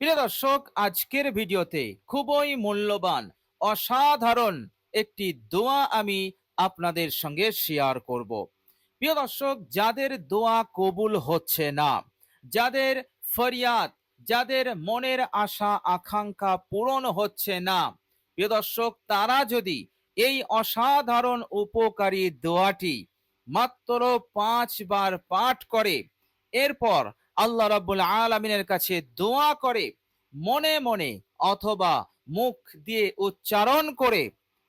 প্রিয় দর্শক, আজকের ভিডিওতে খুবই মূল্যবান, অসাধারণ একটি দোয়া আমি আপনাদের সঙ্গে শেয়ার করব। প্রিয় দর্শক, যাদের দোয়া কবুল হচ্ছে না, যাদের ফরিয়াদ, যাদের মনের আশা, আকাঙ্ক্ষা পূরণ হচ্ছে না, প্রিয় দর্শক, তারা যদি এই অসাধারণ উপকারী দোয়াটি মাত্র পাঁচবার পাঠ করে, এরপর আল্লাহ রাব্বুল আলমিনের কাছে দোয়া করে, মনে মনে অথবা মুখ দিয়ে উচ্চারণ করে,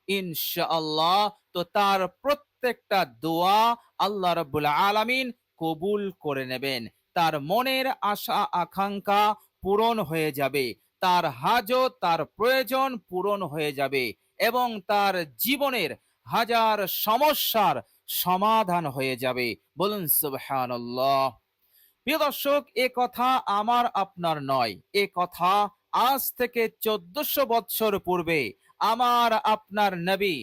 ইনশাআল্লাহ তো তার প্রত্যেকটা দোয়া আল্লাহ রাব্বুল আলামিন কবুল করে নেবেন। তার মনের আশা, আকাঙ্ক্ষা পূরণ হয়ে যাবে, তার হাজত, তার প্রয়োজন পূরণ হয়ে যাবে এবং তার জীবনের হাজার সমস্যার সমাধান হয়ে যাবে। বলুন সুবহানাল্লাহ। প্রিয় দর্শক, এ কথা আমার আপনার নয়। এ কথা আজ থেকে চোদ্দশো বৎসর পূর্বে আমার আপনার নবী,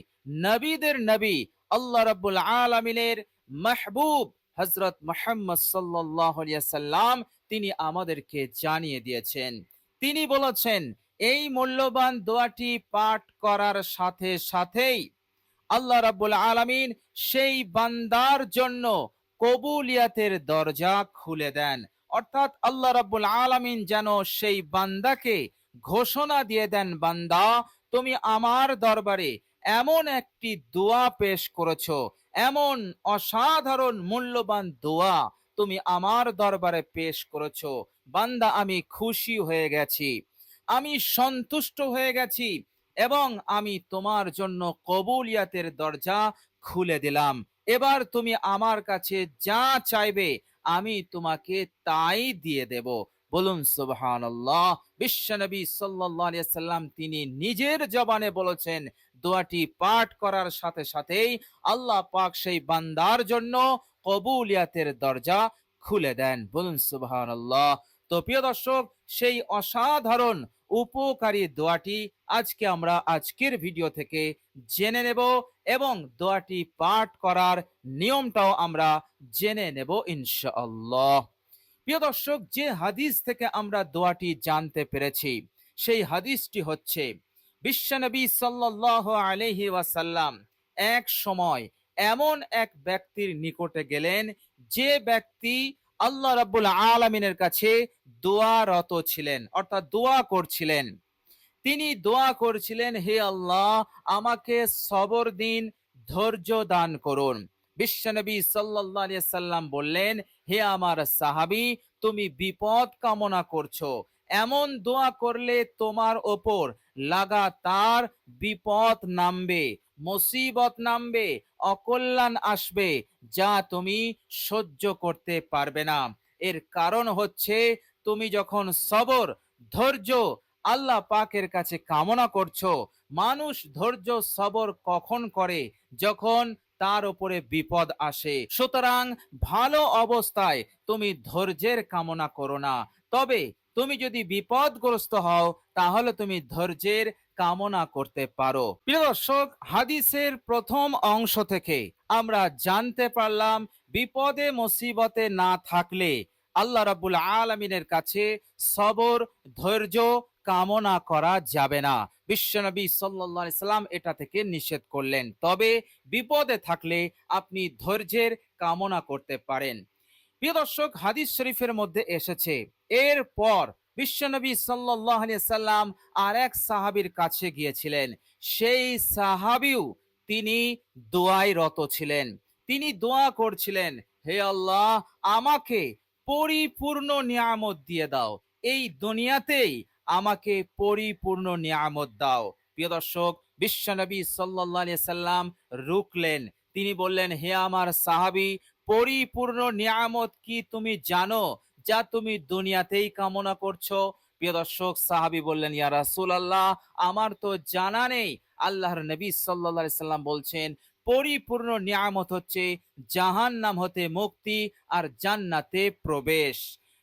নবীদের নবী আল্লাহ রাব্বুল আলামিনের মাহবুব হজরত মোহাম্মদ সাল্লাম তিনি আমাদেরকে জানিয়ে দিয়েছেন। তিনি বলেছেন, এই মূল্যবান দোয়াটি পাঠ করার সাথে সাথেই আল্লাহ রাব্বুল আলামিন সেই বান্দার জন্য কবুলিয়াতের দরজা খুলে দেন। অর্থাৎ আল্লাহ রাব্বুল আলামিন যেন সেই বান্দাকে ঘোষণা দিয়ে দেন, বান্দা, তুমি আমার দরবারে এমন একটি দোয়া পেশ করেছ, এমন অসাধারণ মূল্যবান দোয়া তুমি আমার দরবারে পেশ করেছ। বান্দা, আমি খুশি হয়ে গেছি, আমি সন্তুষ্ট হয়ে গেছি এবং আমি তোমার জন্য কবুলিয়াতের দরজা খুলে দিলাম। এবার তুমি আমার কাছে যা চাইবে, আমি তোমাকে তাই দিয়ে দেব। বলুন, সুবহানাল্লাহ। বিশ্বনবী সাল্লাল্লাহু আলাইহি সাল্লাম তিনি নিজের জবানে বলেছেন, দোয়াটি পাঠ করার সাথে সাথেই আল্লাহ পাক সেই বান্দার জন্য কবুলিয়াতের দরজা খুলে দেন। বলুন, সুবহানাল্লাহ। তো প্রিয় দর্শক, সেই অসাধারণ উপকারী দোয়াটি আজকে আমরা আজকের ভিডিও থেকে জেনে নেব এবং দোয়াটি পাঠ করার নিয়মটাও আমরা জেনে নেব ইনশাআল্লাহ। প্রিয় দর্শক, যে হাদিস থেকে আমরা দোয়াটি জানতে পেরেছি, সেই হাদিসটি হচ্ছে বিশ্বনবী সাল্লাহ আলহি ওয়াসাল্লাম এক সময় এমন এক ব্যক্তির নিকটে গেলেন যে ব্যক্তি আল্লাহ রাব্বুল আলমিনের কাছে দোয়ারত ছিলেন, অর্থাৎ দোয়া করছিলেন। তিনি দোয়া করছিলেন, হে আল্লাহ, আমাকে সবর দিন, ধৈর্য দান করুন। বিশ্বনবী আলাইহি সাল্লাম বললেন, হে আমার সাহাবী, তুমি বিপদ কামনা করছ। এমন দোয়া করলে তোমার ওপর লাগাতার বিপদ নামবে। মুসিবত নামবে, অকল্যাণ আসবে, যা তুমি সহ্য করতে পারবে না। এর কারণ হচ্ছে, তুমি যখন সবর, ধৈর্য, আল্লাহ পাকের কাছে কামনা করছ, মানুষ ধৈর্য, সবর কখন করে? যখন তার উপরে বিপদ আসে। সুতরাং ভালো অবস্থায় তুমি ধৈর্যের কামনা করো না। তবে তুমি যদি বিপদগ্রস্ত হও, তাহলে তুমি ধৈর্যের কামনা করতে পারো। প্রিয় দর্শক, হাদিসের প্রথম অংশ থেকে আমরা জানতে পারলাম, বিপদে, মুসিবতে না থাকলে আল্লাহ রাব্বুল আলমিনের কাছে সবর, ধৈর্য, কামনা করা যাবে না। বিশ্বনবী সাল্লাহ সাল্লাম এটা থেকে নিষেধ করলেন। তবে বিপদে থাকলে আপনি ধৈর্যের কামনা করতে পারেন। প্রিয় দর্শক, হাদিস শরীফের মধ্যে এসেছে এরপর বিশ্বনবী সাল্লাহ সাল্লাম আর এক সাহাবির কাছে গিয়েছিলেন। সেই সাহাবিও তিনি দোয়ায় রত ছিলেন। তিনি দোয়া করছিলেন, হে আল্লাহ, আমাকে পরিপূর্ণ নিয়ামত দিয়ে দাও। এই দুনিয়াতেই আমাকে পরিপূর্ণ নিয়ামত দাও। প্রিয় দর্শক বিশ্বনবী সাল্লাহ সাল্লাম রুকলেন তিনি বললেন, হে আমার সাহাবি, পরিপূর্ণ নিয়ামত কি তুমি জানো? যা তুমি দুনিয়াতেই কামনা করছ। প্রিয় দর্শক, সাহাবি বললেন, ইয়া রাসুল আল্লাহ আমার তো জানা নেই। আল্লাহর নবী সাল্লা সাল্লাম বলছেন, পরিপূর্ণ নিয়ামত হচ্ছে জাহান নাম হতে মুক্তি আর জান্নাতে প্রবেশ।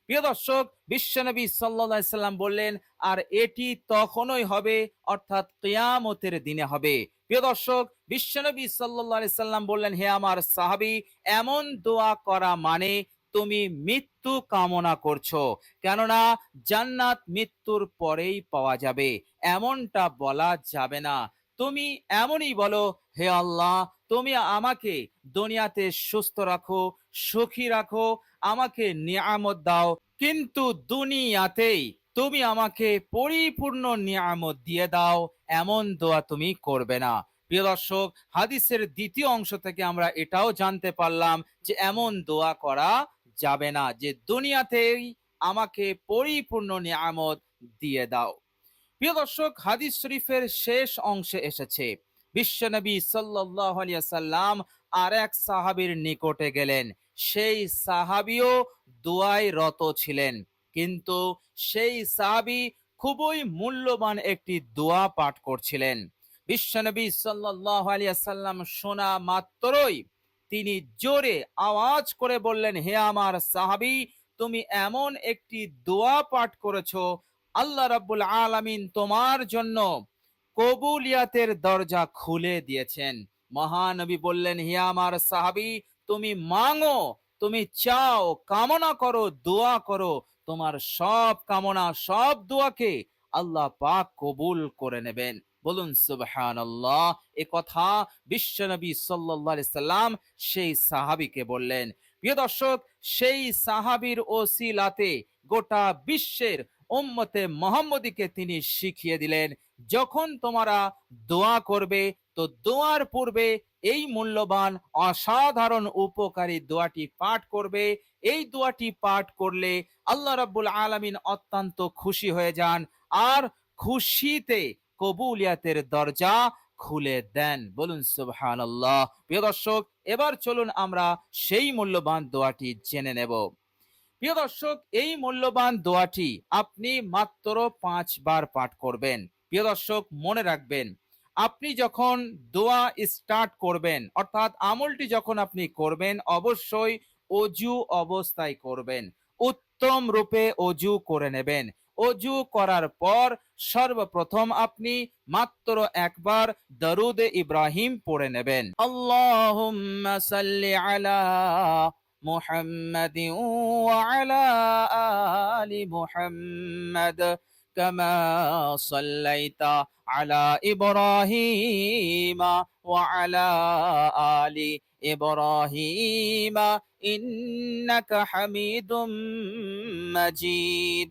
প্রিয় দর্শক বিশ্বনবী সাল্লা সাল্লাম বললেন, আর এটি তখনই হবে, অর্থাৎ কেয়ামতের দিনে হবে। প্রিয় দর্শক বিশ্বনবী সাল্লা সাল্লাম বললেন, হে আমার সাহাবি, এমন দোয়া করা মানে তুমি মৃত্যু কামনা করছ। কেননা জান্নাত মৃত্যুর পরেই পাওয়া যাবে। এমনটা বলা যাবে না। তুমি এমনই বলো, হে আল্লাহ, তুমি আমাকে দুনিয়াতে সুস্থ রাখো, সুখী রাখো, আমাকে নিয়ামত দাও। কিন্তু দুনিয়াতেই তুমি আমাকে পরিপূর্ণ নিয়ামত দিয়ে দাও। এমন দোয়া তুমি করবে না। প্রিয় দর্শক, হাদিসের দ্বিতীয় অংশ থেকে আমরা এটাও জানতে পারলাম যে এমন দোয়া করা যাবে না, যে দুনিয়াতেই আমাকে পরিপূর্ণ নিয়ামত দিয়ে দাও। প্রিয় দর্শক, হাদিস শরীফের শেষ অংশে এসেছে। বিশ্বনবী সাল্লাহ সাল্লাম আর এক সাহাবীর নিকটে গেলেন। সেই সাহাবিও দোয়ায় রত ছিলেন, কিন্তু সেই সাহাবি খুবই মূল্যবান একটি দোয়া পাঠ করছিলেন। বিশ্বনবী সাল্লাহ আলিয়া সাল্লাম শোনা মাত্রই তিনি জোরে আওয়াজ করে বললেন, হে আমার সাহাবি, তুমি এমন একটি দোয়া পাঠ করেছ, আল্লাহ রাব্বুল আলামিন তোমার জন্য কবুলিয়াতের দরজা খুলে দিয়েছেন। মহানবী বললেন, হে আমার সাহাবি, তুমি মাঙো, তুমি চাও, কামনা করো, দোয়া করো, তোমার সব কামনা, সব দোয়াকে আল্লাহ পাক কবুল করে নেবেন। বলুন সুবহান আল্লাহ এ কথা বিশ্বনবী আলাইহি সাল্লাম সেই সাহাবীকে বললেন। প্রিয় দর্শক, সেই সাহাবীর ওসিলাতে গোটা বিশ্বের উম্মতে মোহাম্মদীকে তিনি শিখিয়ে দিলেন, যখন তোমরা দোয়া করবে, তো দোয়ার পূর্বে এই মূল্যবান, অসাধারণ, উপকারী দোয়াটি পাঠ করবে। এই দোয়াটি পাঠ করলে আল্লাহ রাব্বুল আলামিন অত্যন্ত খুশি হয়ে যান। আর খুশিতে কবুলিয়াতের দরজা খুলে দেন। বলুন, সুবহানাল্লাহ। প্রিয় দর্শক, এবার চলুন আমরা সেই মূল্যবান দোয়াটি জেনে নেব। প্রিয় দর্শক, এই মূল্যবান দোয়াটি আপনি মাত্র পাঁচবার পাঠ করবেন। প্রিয় দর্শক, মনে রাখবেন, আপনি যখন দোয়া স্টার্ট করবেন, অর্থাৎ আমলটি যখন আপনি করবেন, অবশ্যই অজু অবস্থায় করবেন। উত্তম রূপে অজু করে নেবেন। অজু করার পর সর্বপ্রথম আপনি মাত্র একবার দরুদে ইব্রাহিম পড়ে নেবেন আল্লাহুম্মা সাল্লি আলা محمد وعلى آل محمد كما صليت على إبراهيم وعلى آل إبراهيم إنك حميد مجيد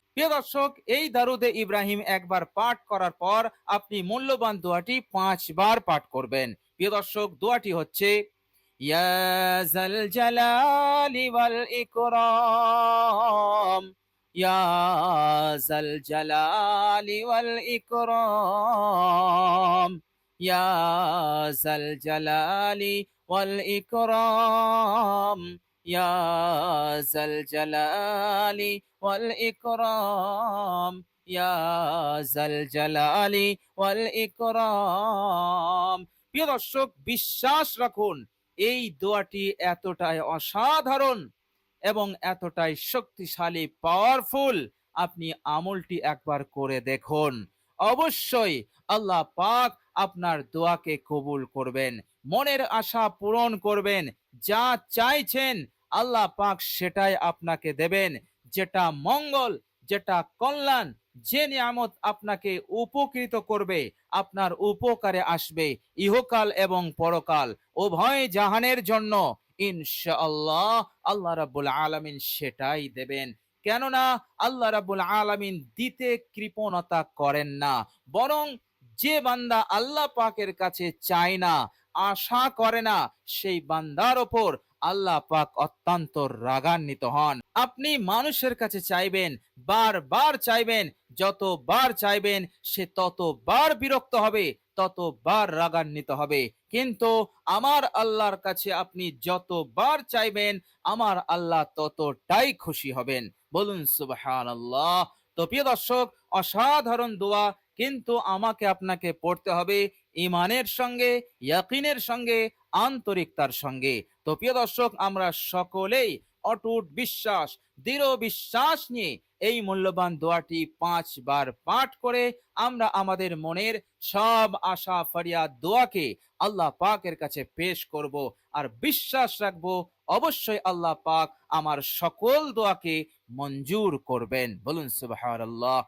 প্রিয় দর্শক এই দারুদে ইব্রাহিম একবার পাঠ করার পর আপনি মূল্যবান দোয়াটি পাঁচবার পাঠ করবেন প্রিয় দর্শক দোয়াটি হচ্ছে ইয়া জাল জালালি ওয়াল ইকরাম يا ذا الجلال والإكرام يا ذا الجلال والإكرام يا ذا الجلال والإكرام يا ذا الجلال والإكرام প্রিয় দর্শক বিশ্বাস রাখুন এই দোয়াটি এতটাই অসাধারণ এবং এতটাই শক্তিশালী পাওয়ারফুল আপনি আমলটি একবার করে দেখুন অবশ্যই আল্লাহ পাক আপনার দোয়াকে কবুল করবেন মনের আশা পূরণ করবেন। যা চাইছেন আল্লাহ পাক সেটাই আপনাকে দেবেন। যেটা মঙ্গল, যেটা কল্যাণ, যে নিয়ামত আপনাকে উপকৃত করবে, আপনার উপকারে আসবে ইহকাল এবং পরকাল। উভয় জাহানের জন্য ইনশাআল্লাহ আল্লাহ রাব্বুল আলামিন সেটাই দেবেন। কেননা আল্লাহ রাব্বুল আলামিন দিতে কৃপণতা করেন না। বরং যে বান্দা আল্লাহ পাকের কাছে চায় না আশা করে না, সেই বান্দার ওপর আল্লাহ পাক অত্যন্ত রাগান্বিত হন। আপনি মানুষের কাছে চাইবেন, বারবার চাইবেন, যতবার চাইবেন, সে ততবার বিরক্ত হবে, ততবার রাগান্বিত হবে। কিন্তু আমার আল্লাহর কাছে আপনি যতবার চাইবেন, আমার আল্লাহ ততটাই খুশি হবেন। বলুন সুবহান আল্লাহ তো প্রিয় দর্শক, অসাধারণ দোয়া কিন্তু আমাকে আপনাকে পড়তে হবে ইমানের সঙ্গে, ইয়াকিনের সঙ্গে, আন্তরিকতার সঙ্গে। তো প্রিয় দর্শক, আমরা সকলেই অটুট বিশ্বাস, দৃঢ় বিশ্বাস নিয়ে এই মূল্যবান দোয়াটি পাঁচবার পাঠ করে আমরা আমাদের মনের সব আশা, ফরিয়াদ, দোয়াকে আল্লাহ পাকের কাছে পেশ করব আর বিশ্বাস রাখব, অবশ্যই আল্লাহ পাক আমার সকল দোয়াকে মঞ্জুর করবেন। বলুন সুবহানাল্লাহ।